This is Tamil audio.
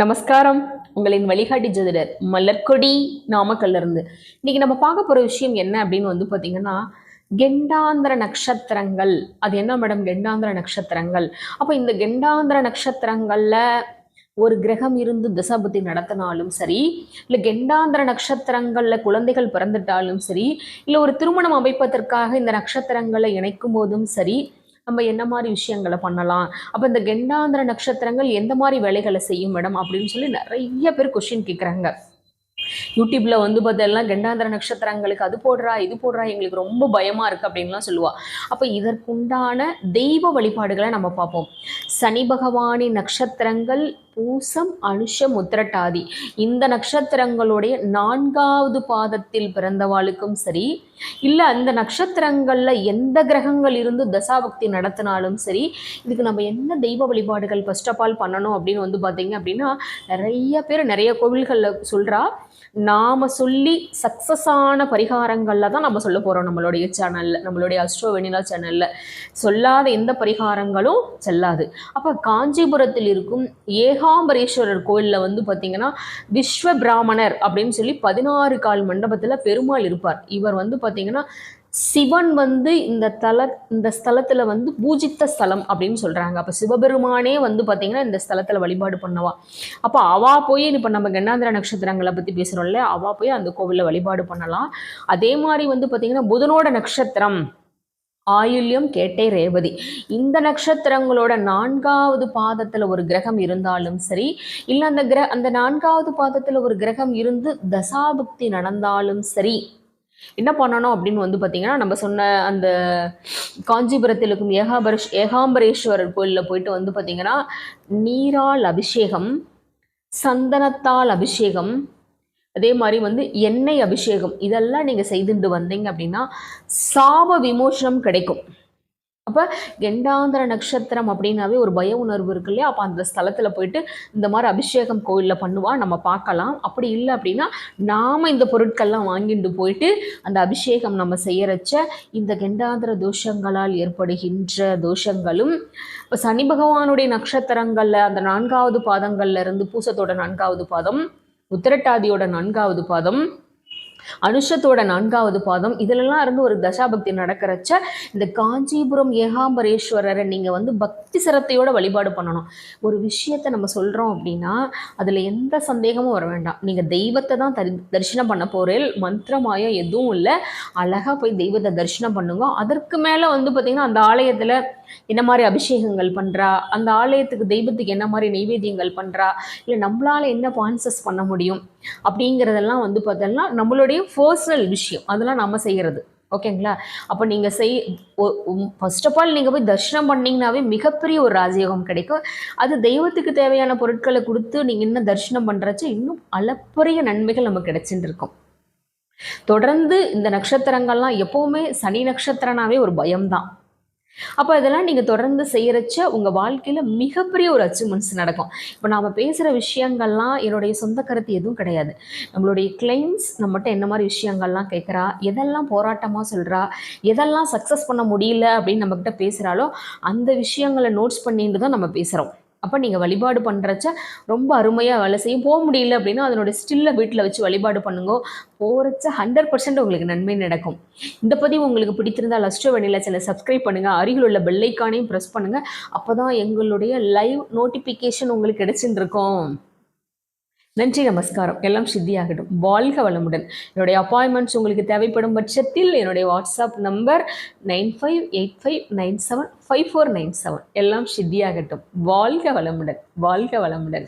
நமஸ்காரம். உங்களின் வழிகாட்டி ஜோதிடர் மலர்கொடி நாமக்கல்ல இருந்து இன்னைக்கு நம்ம பார்க்க போகிற விஷயம் என்ன அப்படின்னு வந்து பார்த்தீங்கன்னா கெண்டாந்திர நட்சத்திரங்கள். அது என்ன மேடம்? கெண்டாந்திர நட்சத்திரங்கள். அப்போ இந்த கெண்டாந்திர நட்சத்திரங்களில் ஒரு கிரகம் இருந்து திசாபுத்தி நடத்தினாலும் சரி இல்லை கெண்டாந்திர நட்சத்திரங்களில் குழந்தைகள் பிறந்துட்டாலும் சரி இல்லை ஒரு திருமணம் அமைப்பதற்காக இந்த நட்சத்திரங்களை இணைக்கும் போதும் சரி நம்ம என்ன மாதிரி விஷயங்களை பண்ணலாம்? அப்போ இந்த கெண்டாந்திர நட்சத்திரங்கள் எந்த மாதிரி வேலைகளை செய்யும் மேடம் அப்படின்னு சொல்லி நிறைய பேர் கொஷின் கேட்குறாங்க யூடியூப்ல வந்து பார்த்தெல்லாம் கெண்டாந்திர நட்சத்திரங்களுக்கு அது போடுறா இது போடுறா எங்களுக்கு ரொம்ப பயமா இருக்கு அப்படின்லாம் சொல்லுவா. அப்போ இதற்குண்டான தெய்வ வழிபாடுகளை நம்ம பார்ப்போம். சனி பகவானின் நட்சத்திரங்கள் பூசம் அனுஷம் உத்திரட்டாதி இந்த நட்சத்திரங்களுடைய நான்காவது பாதத்தில் பிறந்தவாளுக்கும் சரி இல்லை அந்த நட்சத்திரங்களில் எந்த கிரகங்கள் இருந்து தசாபக்தி நடத்தினாலும் சரி இதுக்கு நம்ம என்ன தெய்வ வழிபாடுகள் ஃபர்ஸ்ட் ஆஃப் ஆல் பண்ணணும் அப்படின்னு வந்து பார்த்தீங்க அப்படின்னா நிறைய பேர் நிறைய கோவில்களில் சொல்கிறா நாம் சொல்லி சக்ஸஸ் ஆன பரிகாரங்களில் தான் நம்ம சொல்ல போகிறோம் நம்மளுடைய சேனலில் நம்மளுடைய அஸ்ட்ரோ வெனிலா சேனலில் சொல்லாத எந்த பரிகாரங்களும் செல்லாது. அப்போ காஞ்சிபுரத்தில் இருக்கும் ஏகாம்பரேஸ்வரர் கோயிலில் வந்து பார்த்தீங்கன்னா விஸ்வ பிராமணர் அப்படின்னு சொல்லி பதினாறு கால் மண்டபத்தில் பெருமாள் இருப்பார். இவர் வந்து பார்த்தீங்கன்னா சிவன் வந்து இந்த தல இந்த ஸ்தலத்தில் வந்து பூஜித்த ஸ்தலம் அப்படின்னு சொல்கிறாங்க அப்போ சிவபெருமானே வந்து பார்த்திங்கன்னா இந்த ஸ்தலத்தில் வழிபாடு பண்ணவா. அப்போ அவா போய் இப்போ நம்ம கண்ணாந்திர நட்சத்திரங்களை பற்றி பேசுறோம்ல அவா போய் அந்த கோவிலில் வழிபாடு பண்ணலாம். அதே மாதிரி வந்து பார்த்திங்கன்னா புதனோட நட்சத்திரம் ஆயுள்யம் கேட்டை ரேவதி. இந்த நட்சத்திரங்களோட நான்காவது பாதத்தில் ஒரு கிரகம் இருந்தாலும் சரி இல்லை அந்த கிர அந்த நான்காவது பாதத்தில் ஒரு கிரகம் இருந்து தசாபுக்தி நடந்தாலும் சரி என்ன பண்ணணும் அப்படின்னு வந்து பார்த்தீங்கன்னா நம்ம சொன்ன அந்த காஞ்சிபுரத்தில் இருக்கும் ஏகாபரேஷ் ஏகாம்பரேஸ்வரர் கோயிலில் போயிட்டு வந்து பார்த்தீங்கன்னா நீரால் அபிஷேகம் சந்தனத்தால் அபிஷேகம் அதே மாதிரி வந்து எண்ணெய் அபிஷேகம் இதெல்லாம் நீங்கள் செய்துட்டு வந்தீங்க அப்படின்னா சாப விமோசனம் கிடைக்கும். அப்போ கெண்டாந்திர நட்சத்திரம் அப்படின்னாவே ஒரு பய உணர்வு இருக்கு இல்லையா? அப்போ அந்த ஸ்தலத்தில் போயிட்டு இந்த மாதிரி அபிஷேகம் கோயிலில் பண்ணுவா நம்ம பார்க்கலாம். அப்படி இல்லை அப்படின்னா நாம் இந்த பொருட்கள்லாம் வாங்கிட்டு போயிட்டு அந்த அபிஷேகம் நம்ம செய்யறச்ச இந்த கெண்டாந்திர தோஷங்களால் ஏற்படுகின்ற தோஷங்களும் இப்போ சனி பகவானுடைய நட்சத்திரங்களில் அந்த நான்காவது பாதங்கள்ல இருந்து பூசத்தோட நான்காவது பாதம் உத்திரட்டாதியோட நான்காவது பாதம் அனுஷத்தோட நான்காவது பாதம். இதிலெல்லாம் இருந்து ஒரு தசாபக்தி நடக்கிறச்ச இந்த காஞ்சிபுரம் ஏகாம்பரேஸ்வரரை நீங்கள் வந்து பக்தி சிரத்தையோட வழிபாடு பண்ணணும். ஒரு விஷயத்தை நம்ம சொல்கிறோம் அப்படின்னா அதில் எந்த சந்தேகமும் வர வேண்டாம். நீங்கள் தெய்வத்தை தான் தரி தரிசனம் பண்ண போகிறேன் மந்திரமாயம் எதுவும் இல்லை. அழகாக போய் தெய்வத்தை தரிசனம் பண்ணுங்க. அதற்கு மேலே வந்து பார்த்திங்கன்னா அந்த ஆலயத்தில் என்ன மாதிரி அபிஷேகங்கள் பண்ணுறா அந்த ஆலயத்துக்கு தெய்வத்துக்கு என்ன மாதிரி நைவேத்தியங்கள் பண்ணுறா இல்லை நம்மளால் என்ன பான்சஸ் பண்ண முடியும்? அப்படிங்கிறதெல்லாம் வந்து பார்த்தோம்னா நம்மளுடைய பர்சனல் விஷயம். அதெல்லாம் நம்ம செய்கிறது ஓகேங்களா அப்போ நீங்கள் செய் ஃபர்ஸ்ட் ஆஃப் ஆல் நீங்கள் போய் தரிசனம் பண்ணிங்கனாவே மிகப்பெரிய ஒரு ராஜயோகம் கிடைக்கும். அது தெய்வத்துக்கு தேவையான பொருட்களை கொடுத்து நீங்கள் இன்னும் தரிசனம் பண்ணுறச்சு இன்னும் அளப்பரிய நன்மைகள் நமக்கு கிடைச்சிட்டு இருக்கும். தொடர்ந்து இந்த நட்சத்திரங்கள்லாம் எப்போவுமே சனி நட்சத்திரனாவே ஒரு பயம்தான். அப்போ இதெல்லாம் நீங்கள் தொடர்ந்து செய்கிறச்ச உங்கள் வாழ்க்கையில் மிகப்பெரிய ஒரு அச்சீவ்மெண்ட்ஸ் நடக்கும். இப்போ நாம் பேசுகிற விஷயங்கள்லாம் என்னுடைய சொந்த கருத்து எதுவும் கிடையாது. நம்மளுடைய கிளைம்ஸ் நம்மகிட்ட என்ன மாதிரி விஷயங்கள்லாம் கேட்குறா எதெல்லாம் போராட்டமாக சொல்கிறா எதெல்லாம் சக்ஸஸ் பண்ண முடியல அப்படின்னு நம்மக்கிட்ட பேசுகிறாலோ அந்த விஷயங்களை நோட்ஸ் பண்ணிட்டு தான் நம்ம பேசுகிறோம் அப்போ நீங்கள் வழிபாடு பண்ணுறச்ச ரொம்ப அருமையாக வேலை செய்யும். போக முடியல அப்படின்னா அதனுடைய ஸ்டில்லை வீட்டில் வச்சு வழிபாடு பண்ணுங்க. போகிறச்ச ஹண்ட்ரட் பர்சன்ட் உங்களுக்கு நன்மை நடக்கும். இந்த பதிவு உங்களுக்கு பிடித்திருந்தால் லஸ்டோ வெண்ணில சில சப்ஸ்கிரைப் பண்ணுங்கள் அருகில் உள்ள பெல்லைக்கானையும் ப்ரெஸ் பண்ணுங்கள் அப்போ தான் எங்களுடைய லைவ் நோட்டிஃபிகேஷன் உங்களுக்கு கிடைச்சிட்டு இருக்கும் நன்றி நமஸ்காரம். எல்லாம் சித்தியாகட்டும். வாழ்க வளமுடன். என்னுடைய அப்பாயின்மெண்ட்ஸ் உங்களுக்கு தேவைப்படும் பட்சத்தில் என்னுடைய WhatsApp number nine five eight five nine seven five four nine seven எல்லாம் சித்தியாகட்டும். வாழ்க வளமுடன். வாழ்க வளமுடன்.